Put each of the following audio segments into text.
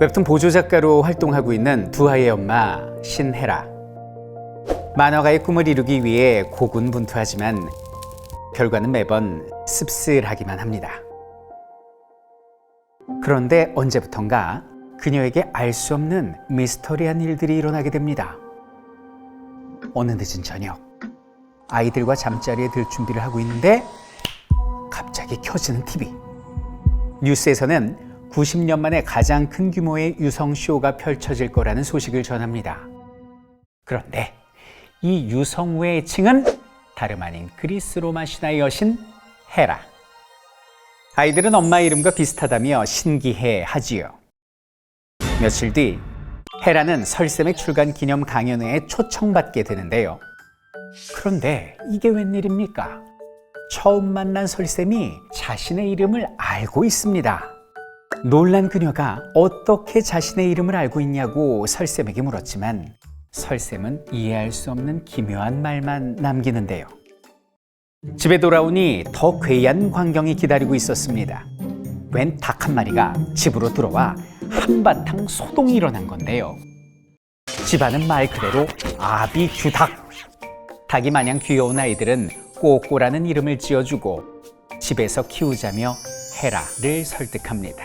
웹툰 보조 작가로 활동하고 있는 두 아이의 엄마 신혜라. 만화가의 꿈을 이루기 위해 고군분투하지만 결과는 매번 씁쓸하기만 합니다. 그런데 언제부턴가 그녀에게 알 수 없는 미스터리한 일들이 일어나게 됩니다. 어느 늦은 저녁, 아이들과 잠자리에 들 준비를 하고 있는데 갑자기 켜지는 TV. 뉴스에서는 90년 만에 가장 큰 규모의 유성 쇼가 펼쳐질 거라는 소식을 전합니다. 그런데 이 유성우의 칭은 다름 아닌 그리스 로마 신화의 여신 헤라. 아이들은 엄마 이름과 비슷하다며 신기해 하지요. 며칠 뒤 헤라는 설쌤의 출간 기념 강연회에 초청받게 되는데요. 그런데 이게 웬일입니까? 처음 만난 설쌤이 자신의 이름을 알고 있습니다. 놀란 그녀가 어떻게 자신의 이름을 알고 있냐고 설쌤에게 물었지만 설쌤은 이해할 수 없는 기묘한 말만 남기는데요. 집에 돌아오니 더 괴이한 광경이 기다리고 있었습니다. 웬 닭 한 마리가 집으로 들어와 한바탕 소동이 일어난 건데요. 집안은 말 그대로 아비규닭. 닭이 마냥 귀여운 아이들은 꼬꼬라는 이름을 지어주고 집에서 키우자며 헤라를 설득합니다.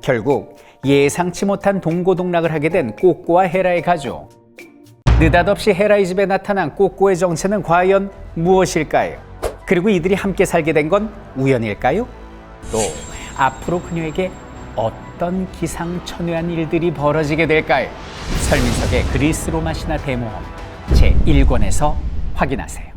결국 예상치 못한 동고동락을 하게 된 꼬꼬와 헤라의 가족. 느닷없이 헤라의 집에 나타난 꼬꼬의 정체는 과연 무엇일까요? 그리고 이들이 함께 살게 된 건 우연일까요? 또 앞으로 그녀에게 어떤 기상천외한 일들이 벌어지게 될까요? 설민석의 그리스 로마 신화 대모험 제1권에서 확인하세요.